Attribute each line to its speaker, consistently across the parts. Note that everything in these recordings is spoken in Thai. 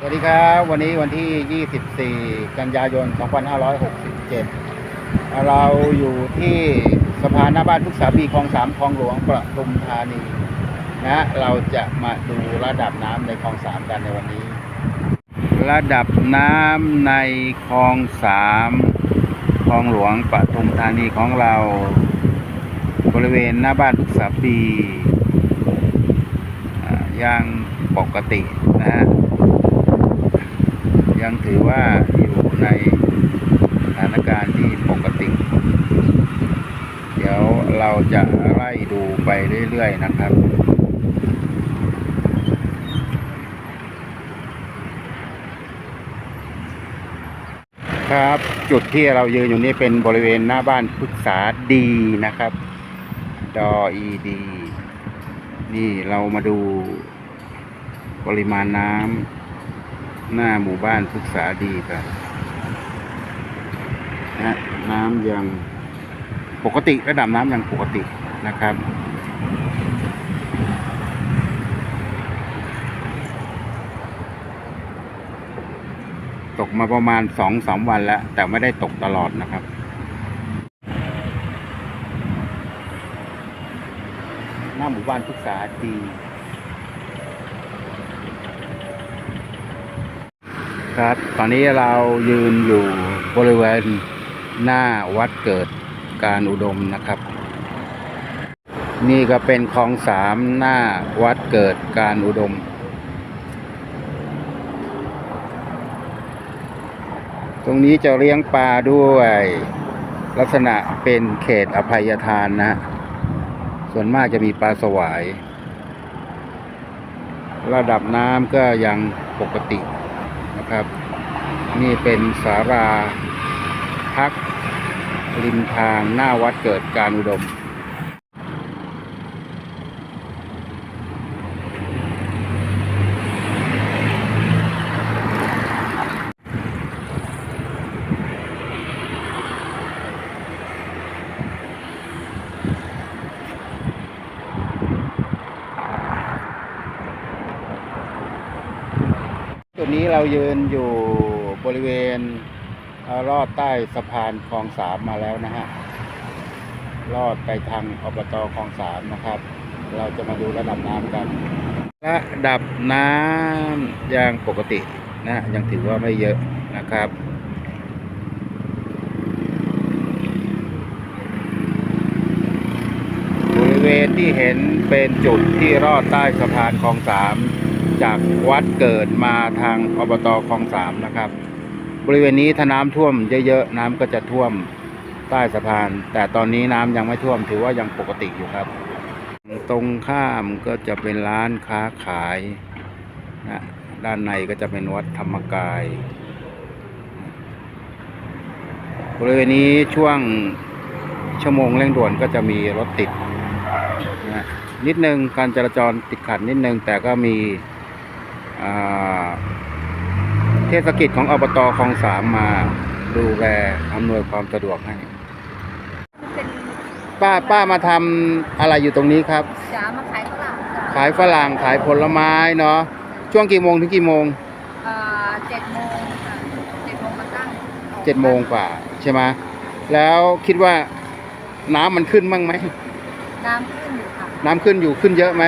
Speaker 1: สวัสดีครับ วันนี้วันที่ 24 กันยายน 2567 เราอยู่ที่สะพานหน้าบ้านทุกสาบีคลองสามคลองหลวงประทุมธานีนะเราจะมาดูระดับน้ำในคลองสามกันในวันนี้ ระดับน้ำในคลองสามคลองหลวงปทุมธานีของเรา บริเวณหน้าบ้านทุกสาบีอ่ายังปกติ ยังถือว่าอยู่ในสถานการณ์ที่ปกติ เดี๋ยวเราจะไล่ดูไปเรื่อยๆนะครับครับจุดที่เรายืนอยู่นี่เป็นบริเวณหน้าบ้านพฤกษาดีนะครับ ดออีดี นี่เรามาดูปริมาณน้ำ หน้าหมู่บ้านพฤกษาดีกันนะน้ำยังปกติระดับน้ำยังปกตินะครับ ตกมาประมาณสองสามวันแล้ว แต่ไม่ได้ตกตลอดนะครับหน้าหมู่บ้านพฤกษาดี ครับ ตอนนี้เรายืนอยู่บริเวณหน้าวัดเกิดการอุดมนะครับ นี่ก็เป็นคลองสามหน้าวัดเกิดการอุดม ตรงนี้จะเลี้ยงปลาด้วย ลักษณะเป็นเขตอภัยทานนะ ส่วนมากจะมีปลาสวาย ระดับน้ำก็ยังปกติ นะครับ นี่เป็นสาราพักริมทางหน้าวัดเกิดการอุดม ดนี้เรายืนอยู่บริเวณเอ่อลอดใต้สะพานคลองสามมาแล้วนะฮะลอดไปทางอบตคลองสามนะครับ เราจะมาดูระดับน้ำกันระดับน้ำยังปกตินะยังถือว่าไม่เยอะนะครับบริเวณที่เห็นเป็นจุดที่รอดใต้สะพานคลองสาม จากวัดเกิดมาทางอบตคลองสามนะครับ บริเวณนี้ถ้าน้ำท่วมเยอะๆน้ำก็จะท่วมใต้สะพาน แต่ตอนนี้น้ำยังไม่ท่วมถือว่ายังปกติอยู่ครับ ตรงข้ามก็จะเป็นร้านค้าขายนะด้านในก็จะเป็นวัดธรรมกาย บริเวณนี้ช่วงชั่วโมงเร่งด่วนก็จะมีรถติดนะนิดนึงการจราจรติดขัดนิดนึงแต่ก็มี เทศกิจของอบตคลองสามมาดูแลอำนวยความสะดวกให้
Speaker 2: เป็น
Speaker 1: ป้าป้ามาทำอะไรอยู่ตรงนี้ครับ
Speaker 2: จ๋ามาขายฝรั่งจ้ะ
Speaker 1: ขายฝรั่งขายผลไม้เนาะช่วงกี่โมงถึงกี่โมง
Speaker 2: เอ่อเจ็ดโมงค่ะเจ็ดโมงมาตั้ง
Speaker 1: เจ็ดโมงกว่าใช่ไหมแล้วคิดว่าน้ำมันขึ้นบ้างไหม
Speaker 2: น้ำขึ้นอยู่ค่ะ
Speaker 1: น้ำขึ้นอยู่ขึ้นเยอะไหม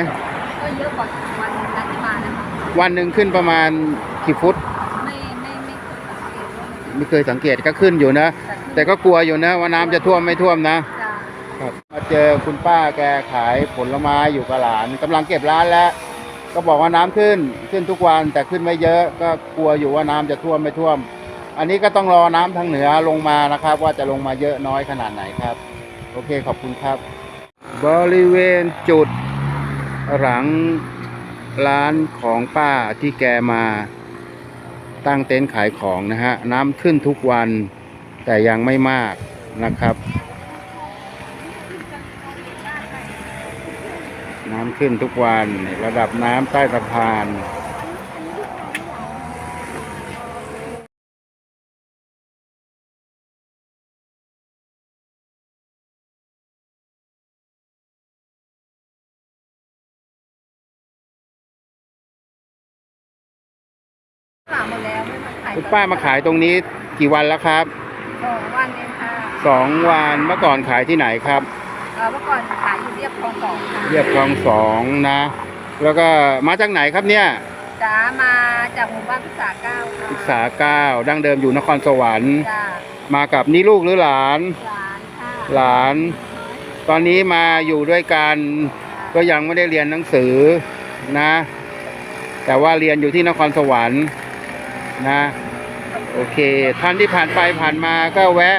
Speaker 2: ก็เยอะกว่า
Speaker 1: วันหนึ่งขึ้นประมาณกี่ฟุต
Speaker 2: ไม่ไม่ไม่เคยสังเกตว่ามัน
Speaker 1: ไม่เคยสังเกตก็ขึ้นอยู่นะ แต่ก็กลัวอยู่นะว่าน้ำจะท่วมไม่ท่วมนะ
Speaker 2: จะ
Speaker 1: ครับมาเจอคุณป้าแกขายผลไม้อยู่กับหลานกำลังเก็บร้านแล้ว ก็บอกว่าน้ำขึ้นขึ้นทุกวันแต่ขึ้นไม่เยอะก็กลัวอยู่ว่าน้ำจะท่วมไม่ท่วม อันนี้ก็ต้องรอน้ำทางเหนือลงมานะครับ ว่าจะลงมาเยอะน้อยขนาดไหนครับ โอเคขอบคุณครับ บริเวณจุดหลัง ร้านของป้าที่แกมาตั้งเต็นท์ขายของนะฮะ น้ำขึ้นทุกวันแต่ยังไม่มากนะครับ น้ำขึ้นทุกวันระดับน้ำใต้สะพาน
Speaker 2: ขายหมดแล้วไม่มาขาย
Speaker 1: คุณป้ามาขายตรงนี้กี่วันแล้วครับ
Speaker 2: สองวันเองค่ะ
Speaker 1: สองวันเมื่อก่อนขายที่ไหนครับ
Speaker 2: เอ่อเมื่อก่อนขายอยู่เรียบคลองสองค่ะ
Speaker 1: เรียบคลองสองนะ แล้วก็มาจากไหนครับเนี่ย
Speaker 2: จ้ามาจากหมู่บ้านพิษาเก้าค่ะ
Speaker 1: ศึกษาเก้าดั้งเดิมอยู่นครสวรรค์
Speaker 2: จ้า
Speaker 1: มากับนี่ลูกหรือหลาน
Speaker 2: หลานค่ะ
Speaker 1: หลาน ตอนนี้มาอยู่ด้วยกัน ก็ยังไม่ได้เรียนหนังสือนะ แต่ว่าเรียนอยู่ที่นครสวรรค์ นะ โอเค ท่านที่ผ่านไปผ่านมาก็แวะ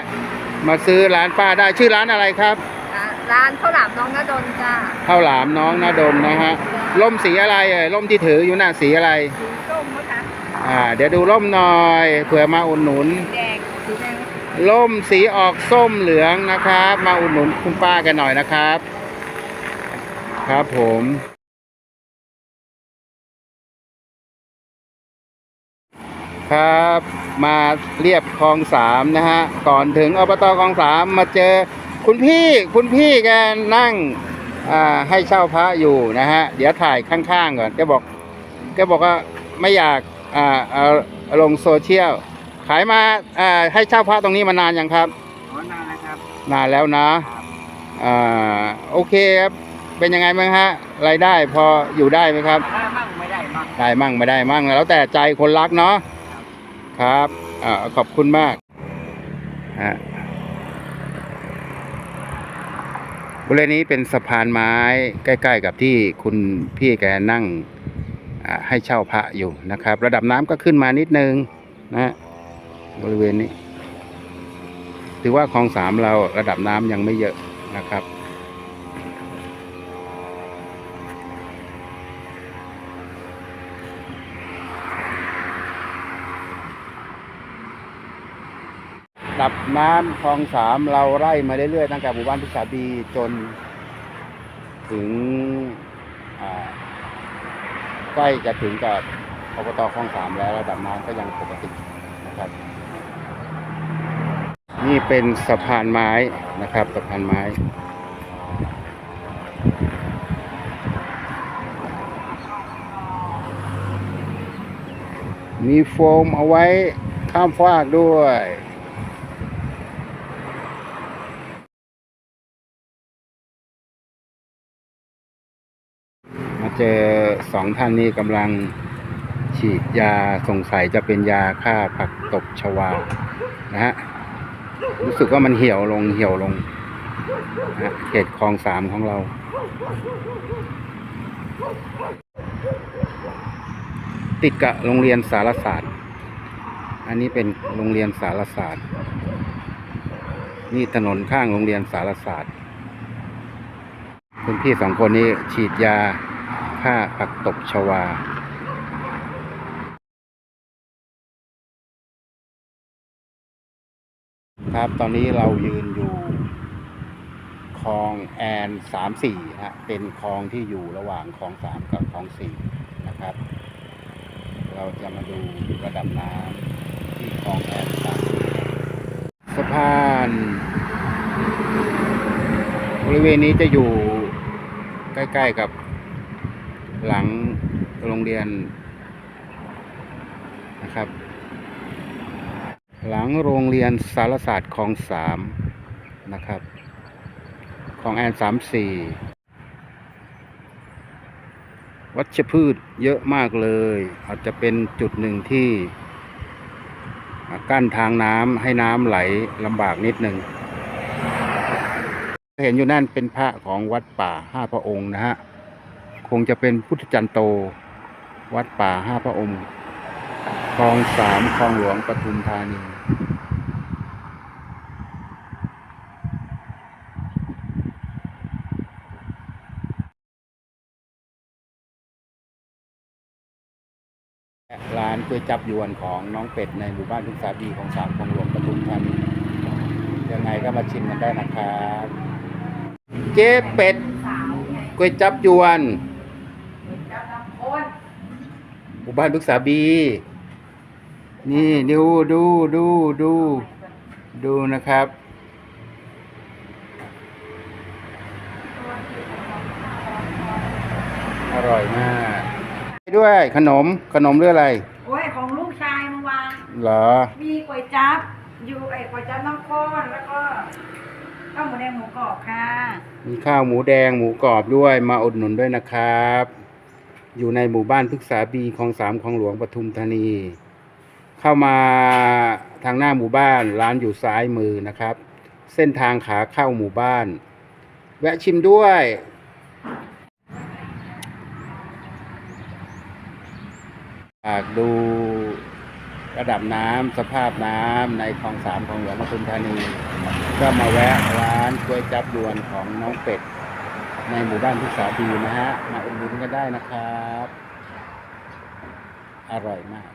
Speaker 1: มาซื้อร้านป้าได้ชื่อร้านอะไรครับ
Speaker 2: อ่าร้านข้าวหลามน้องนดลจ้า
Speaker 1: ข้าวหลามน้องนาดมนะฮะร่มสีอะไรเอ่ยร่มที่ถืออยู่น่ะสีอะไร
Speaker 2: สีส้มนะคะ
Speaker 1: อ่า เดี๋ยวดูร่มหน่อยเผื่อมาอุดหนุน
Speaker 2: แดงสีแดง
Speaker 1: ร่มสีออกส้มเหลืองนะครับ มาอุดหนุนคุณป้ากันหน่อยนะครับ ครับผม ครับ มาเรียบคลองสามนะฮะ ก่อนถึงอบตคลองสามมาเจอคุณพี่คุณพี่แกนั่งอ่าให้เช่าพระอยู่นะฮะ เดี๋ยวถ่ายข้างๆก่อนแกบอกแกบอกว่าไม่อยากอ่าเอาเอาลงโซเชียล ขายมาอ่าให้เช่าพระตรงนี้มานานยังครับ
Speaker 3: อ๋อนานแล้วครับ
Speaker 1: นานแล้วนะอ่าโอเคครับ เป็นยังไงบ้างฮะรายได้พออยู่ได้ไหมครับ
Speaker 3: ได้มั่งไม่ได้มั่ง
Speaker 1: ได้มั่งไม่ได้มั่งแล้วแต่ใจคนรักเนาะ ครับอขอบคุณมากฮะบริเวณนี้เป็นสะพานไม้ใกล้ ๆ กับที่คุณพี่แกนั่งให้เช่าพระอยู่นะครับ ระดับน้ำก็ขึ้นมานิดนึงนะบริเวณนี้ ถือว่าคลองสามเราระดับน้ำยังไม่เยอะนะครับ ดับน้ำคลองสามเราไล่มาเรื่อยๆตั้งแต่หมู่บ้านพิษาบีจน ถึงใกล้จะถึงกับอบตคลองสามแล้วระดับน้ำก็ยังปกตินะครับ นี่เป็นสะพานไม้นะครับสะพานไม้มีโฟมเอาไว้ข้ามฟากด้วย เจอสองท่านนี้กำลังฉีดยาสงสัยจะเป็นยาฆ่าผักตบชวานะฮะรู้สึกว่ามันเหี่ยวลงเหี่ยวลงนะฮะเขตคลองสามของเรา ติดกับโรงเรียนสารศาสตร์ อันนี้เป็นโรงเรียนสารศาสตร์ นี่ถนนข้างโรงเรียนสารศาสตร์คุณพี่สองคนนี้ฉีดยา ฆ่าผักตบชวาครับตอนนี้เรายืนอยู่คลองแอนสามสี่ฮะเป็นคลองที่อยู่ระหว่างคลองสามกับคลองสี่นะครับ เราจะมาดูระดับน้ำที่คลองแอนสามสะพานบริเวณนี้จะอยู่ใกล้ ๆกับ หลังโรงเรียนนะครับ หลังโรงเรียนสารศาสตร์คลองสามนะครับคลองแอนสามสี่วัชพืชเยอะมากเลย อาจจะเป็นจุดหนึ่งที่กั้นทางน้ำให้น้ำไหลลำบากนิดหนึ่งเห็นอยู่นั่นเป็นพระของวัดป่าห้าพระองค์นะฮะ คงจะเป็นพุทธจันโต วัดป่าห้าพระองค์คลองสามคลองหลวงปทุมธานีร้านก๋วยจับยวนของน้องเป็ดในหมู่บ้านทุกสาบีของสามคลองหลวงปทุมธานียังไงก็มาชิมกันได้นะครับ เจ๊เป็ดก๋วยจับยวน หมู่บ้านทุกสาบี นี่ดูดูดูดูดูนะครับ อร่อยมากด้วยขนมขนมหรืออะไร
Speaker 2: โอ้ยของลูกช
Speaker 1: เหรอ
Speaker 2: มีก๋วยจั๊บอยู่ไอ้ก๋วยจั๊บน้ำข้นแล้วก็ข้าวหมูแดงหมูกรอบค่ะ
Speaker 1: มีข้าวหมูแดงหมูกรอบด้วยมาอุดหนุนด้วยนะครับ อยู่ในหมู่บ้านพฤกษาบีคลองสามคลองหลวงปทุมธานี เข้ามาทางหน้าหมู่บ้านร้านอยู่ซ้ายมือนะครับ เส้นทางขาเข้าหมู่บ้าน แวะชิมด้วยฝากดูระดับน้ำสภาพน้ำในคลองสามคลองหลวงปทุมธานี ก็มาแวะร้านก๋วยจับยวนของน้องเป็ด ในหมู่บ้านพุทธาบีนะฮะ มาอุดหนุนกันได้นะครับ อร่อยมาก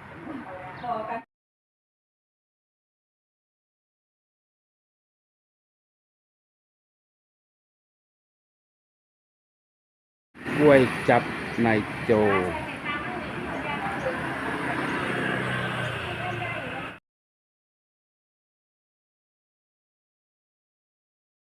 Speaker 1: กล้วยจับในโจ
Speaker 2: ใช่